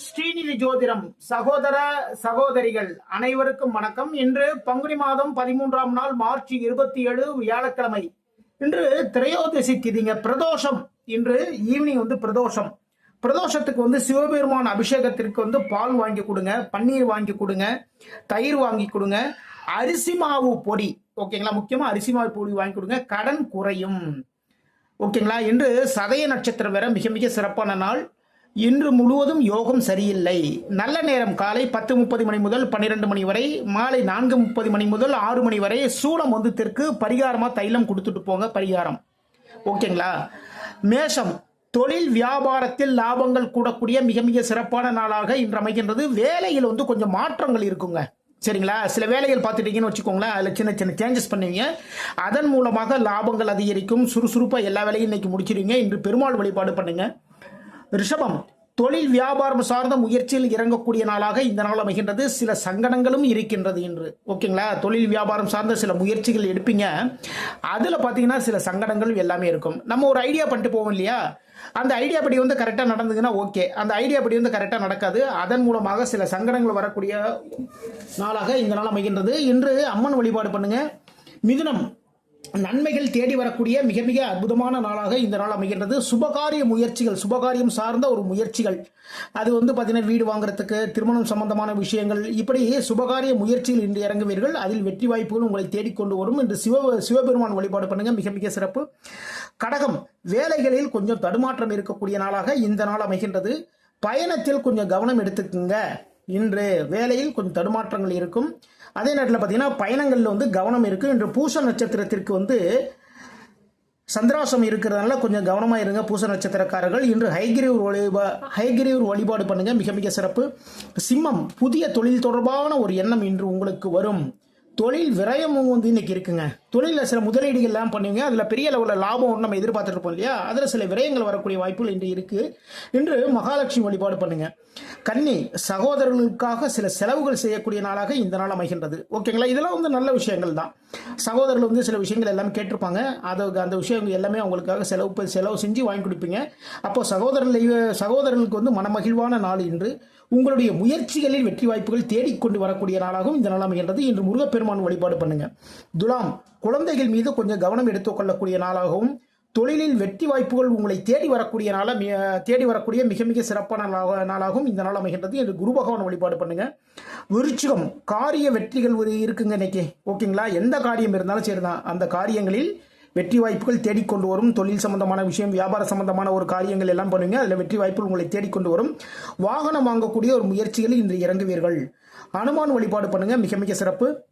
ஸ்ரீநிதி ஜோதிடம் சகோதர சகோதரிகள் அனைவருக்கும் வணக்கம். இன்று பங்குனி மாதம் பதிமூன்றாம் நாள் மார்ச் இருபத்தி ஏழு வியாழக்கிழமை. இன்று திரையோதசி திதிங்க பிரதோஷம். இன்று ஈவினிங் வந்து பிரதோஷம். பிரதோஷத்துக்கு வந்து சிவபெருமான் அபிஷேகத்திற்கு வந்து பால் வாங்கி கொடுங்க பன்னீர் வாங்கி கொடுங்க தயிர் வாங்கி கொடுங்க. அரிசி மாவு பொடி ஓகேங்களா? முக்கியமா அரிசி மாவு பொடி வாங்கி கொடுங்க கடன் குறையும். ஓகேங்களா? இன்று சதய நட்சத்திரம் வேற மிக மிக சிறப்பான நாள். இன்று முழுவதும் யோகம் சரியில்லை. நல்ல நேரம் காலை பத்து முப்பது மணி முதல் பன்னிரெண்டு மணி வரை மாலை நான்கு முப்பது மணி முதல் ஆறு மணி வரை சூளம் வந்துத்திற்கு பரிகாரமாக தைலம் கொடுத்துட்டு போங்க பரிகாரம். ஓகேங்களா? மேஷம் தொழில் வியாபாரத்தில் லாபங்கள் கூடக்கூடிய மிக மிக சிறப்பான நாளாக இன்று அமைகின்றது. வேலையில் வந்து கொஞ்சம் மாற்றங்கள் இருக்குங்க. சரிங்களா? சில வேலைகள் பார்த்துட்டீங்கன்னு வச்சுக்கோங்களேன் அதில் சின்ன சின்ன சேஞ்சஸ் பண்ணுவீங்க. அதன் மூலமாக லாபங்கள் அதிகரிக்கும். சுறுசுறுப்பாக எல்லா வேலையும் இன்னைக்கு முடிச்சிருவீங்க. இன்று பெருமாள் வழிபாடு பண்ணுங்கள் ரிஷபம் தொழில் வியாபாரம் சார்ந்த முயற்சியில் இறங்கக்கூடிய நாளாக இந்த நாள் அமைகின்றது. சில சங்கடங்களும் இருக்கின்றது என்று ஓகேங்களா? தொழில் வியாபாரம் சார்ந்த சில முயற்சிகள் எடுப்பீங்க. அதில் பார்த்தீங்கன்னா சில சங்கடங்கள் எல்லாமே இருக்கும். நம்ம ஒரு ஐடியா பண்ணிட்டு போவோம் இல்லையா? அந்த ஐடியா படி வந்து கரெக்டாக நடந்ததுன்னா ஓகே அந்த ஐடியா படி வந்து கரெக்டாக நடக்காது. அதன் மூலமாக சில சங்கடங்கள் வரக்கூடிய நாளாக இந்த நாள் அமைகின்றது. இன்று அம்மன் வழிபாடு பண்ணுங்க. மிதுனம் நன்மைகள் தேடி வரக்கூடிய மிக மிக அற்புதமான நாளாக இந்த நாள் அமைகின்றது. சுபகாரிய முயற்சிகள் சுபகாரியம் சார்ந்த ஒரு முயற்சிகள். அது வந்து பார்த்தீங்கன்னா வீடு வாங்குறதுக்கு திருமணம் சம்பந்தமான விஷயங்கள் இப்படி சுபகாரிய முயற்சியில் இன்று இறங்குவீர்கள். அதில் வெற்றி வாய்ப்புகள் உங்களை தேடிக்கொண்டு வரும். என்று சிவ சிவபெருமான் வழிபாடு பண்ணுங்க. மிக மிக சிறப்பு. கடகம் வேலைகளில் கொஞ்சம் தடுமாற்றம் இருக்கக்கூடிய நாளாக இந்த நாள் அமைகின்றது. பயணத்தில் கொஞ்சம் கவனம் எடுத்துக்குங்க. இன்று வேலையில் கொஞ்சம் தடுமாற்றங்கள் இருக்கும். அதே நேரத்தில் பார்த்தீங்கன்னா பயணங்களில் வந்து கவனம் இருக்கும் இன்று பூச நட்சத்திரத்திற்கு வந்து சந்திராசம் இருக்கிறதுனால கொஞ்சம் கவனமாக இருங்க. பூச நட்சத்திரக்காரர்கள் இன்று ஹைகிரீவர் வழிபா ஹைகிரீவர் வழிபாடு பண்ணுங்கள் மிக மிக சிறப்பு. சிம்மம் புதிய தொழில் தொடர்பான ஒரு எண்ணம் இன்று உங்களுக்கு வரும். தொழில் விரயமும் வந்து இன்னைக்கு இருக்குங்க. தொழிலில் சில முதலீடுகள் எல்லாம் பண்ணுவீங்க. அதில் பெரிய அளவில் லாபம் ஒன்று நம்ம எதிர்பார்த்துட்டு இருப்போம் இல்லையா? அதில் சில விரயங்கள் வரக்கூடிய வாய்ப்புகள் இன்று இருக்கு. இன்று மகாலட்சுமி வழிபாடு பண்ணுங்க. கன்னி சகோதரர்களுக்காக சில செலவுகள் செய்யக்கூடிய நாளாக இந்த நாள் அமைகின்றது. ஓகேங்களா? இதெல்லாம் வந்து நல்ல விஷயங்கள் தான். சகோதரர்கள் வந்து சில விஷயங்கள் எல்லாமே கேட்டிருப்பாங்க. அதை அந்த விஷயங்கள் எல்லாமே அவங்களுக்காக செலவு செலவு செஞ்சு வாங்கி கொடுப்பீங்க. அப்போ சகோதரர்கள் சகோதரர்களுக்கு வந்து மனமகிழ்வான நாள் இன்று. உங்களுடைய முயற்சிகளில் வெற்றி வாய்ப்புகள் தேடிக்கொண்டு வரக்கூடிய நாளாகவும் இந்த நாள் அமைகின்றது. இன்று முருகப்பெருமான் வழிபாடு பண்ணுங்க. துலாம் குழந்தைகள் மீது கொஞ்சம் கவனம் எடுத்துக்கொள்ளக்கூடிய நாளாகவும் தொழிலில் வெற்றி வாய்ப்புகள் உங்களை தேடி வரக்கூடிய நாள தேடி வரக்கூடிய மிக மிக சிறப்பான நாளாக- நாளாகும் இந்த நாள் அமைகின்றது. என்று குரு பகவான் வழிபாடு பண்ணுங்க. விருச்சிகம் காரிய வெற்றிகள் ஒரு இருக்குங்க இன்னைக்கு. ஓகேங்களா? எந்த காரியம் இருந்தாலும் சரிதான். அந்த காரியங்களில் வெற்றி வாய்ப்புகள் தேடிக்கொண்டு வரும். தொழில் சம்பந்தமான விஷயம் வியாபார சம்பந்தமான ஒரு காரியங்கள் எல்லாம் பண்ணுவீங்க அதில் வெற்றி வாய்ப்புகள் உங்களை தேடிக்கொண்டு வரும். வாகனம் வாங்கக்கூடிய ஒரு முயற்சிகளில் இன்று இறங்குவீர்கள். அனுமான் வழிபாடு பண்ணுங்க. மிக மிக சிறப்பு.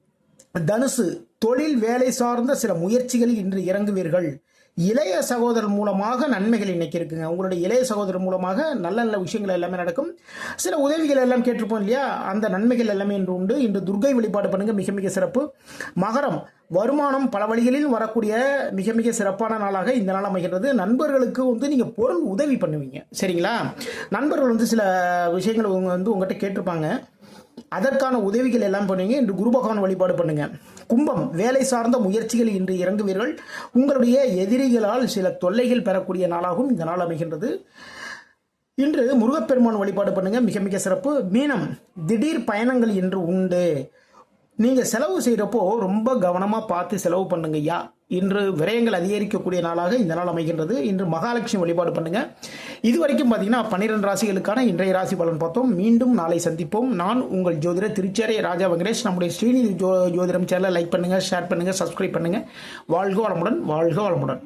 தனுசு தொழில் வேலை சார்ந்த சில முயற்சிகளில் இன்று இறங்குவீர்கள். இளைய சகோதரர் மூலமாக நன்மைகள் இன்னைக்கு இருக்குங்க உங்களுடைய இளைய சகோதரர் மூலமாக நல்ல நல்ல விஷயங்கள் எல்லாமே நடக்கும். சில உதவிகள் எல்லாம் கேட்டிருப்போம் இல்லையா? அந்த நன்மைகள் எல்லாமே இன்று உண்டு. இன்று துர்கை வழிபாடு பண்ணுங்க. மிக மிக சிறப்பு. மகரம் வருமானம் பல வழிகளில் வரக்கூடிய மிக மிக சிறப்பான நாளாக இந்த நாள் அமைகிறது நண்பர்களுக்கு வந்து நீங்கள் பொருள் உதவி பண்ணுவீங்க. சரிங்களா? நண்பர்கள் வந்து சில விஷயங்கள் உங்கள் வந்து உங்கள்கிட்ட கேட்டிருப்பாங்க. அதற்கான உதவிகள் எல்லாம் பண்ணுவீங்க இன்று குரு பகவான் வழிபாடு பண்ணுங்கள் கும்பம் வேலை சார்ந்த முயற்சிகளில் இன்று இறங்குவீர்கள். உங்களுடைய எதிரிகளால் சில தொல்லைகள் பெறக்கூடிய நாளாகவும் இந்த நாள் அமைகின்றது. இன்று முருகப்பெருமான் வழிபாடு பண்ணுங்க மிக மிக சிறப்பு. மீனம் திடீர் பயணங்கள் இன்று உண்டு. நீங்கள் செலவு செய்கிறப்போ ரொம்ப கவனமாக பார்த்து செலவு பண்ணுங்க ஐயா. இன்று விரயங்கள் அதிகரிக்கக்கூடிய நாளாக இந்த நாள் அமைகின்றது. இன்று மகாலட்சுமி வழிபாடு பண்ணுங்கள் இது வரைக்கும் பார்த்தீங்கன்னா பன்னிரெண்டு ராசிகளுக்கான இன்றைய ராசி பலன் பார்த்தோம். மீண்டும் நாளை சந்திப்போம். நான் உங்கள் ஜோதிடர் திருச்சேரை ராஜா வெங்கடேஷ். நம்முடைய ஸ்ரீநிதி ஜோ ஜோதிடம் சேனலை லைக் பண்ணுங்கள் ஷேர் பண்ணுங்கள் சப்ஸ்கிரைப் பண்ணுங்கள் வாழ்க வளமுடன் வாழ்க வளமுடன்.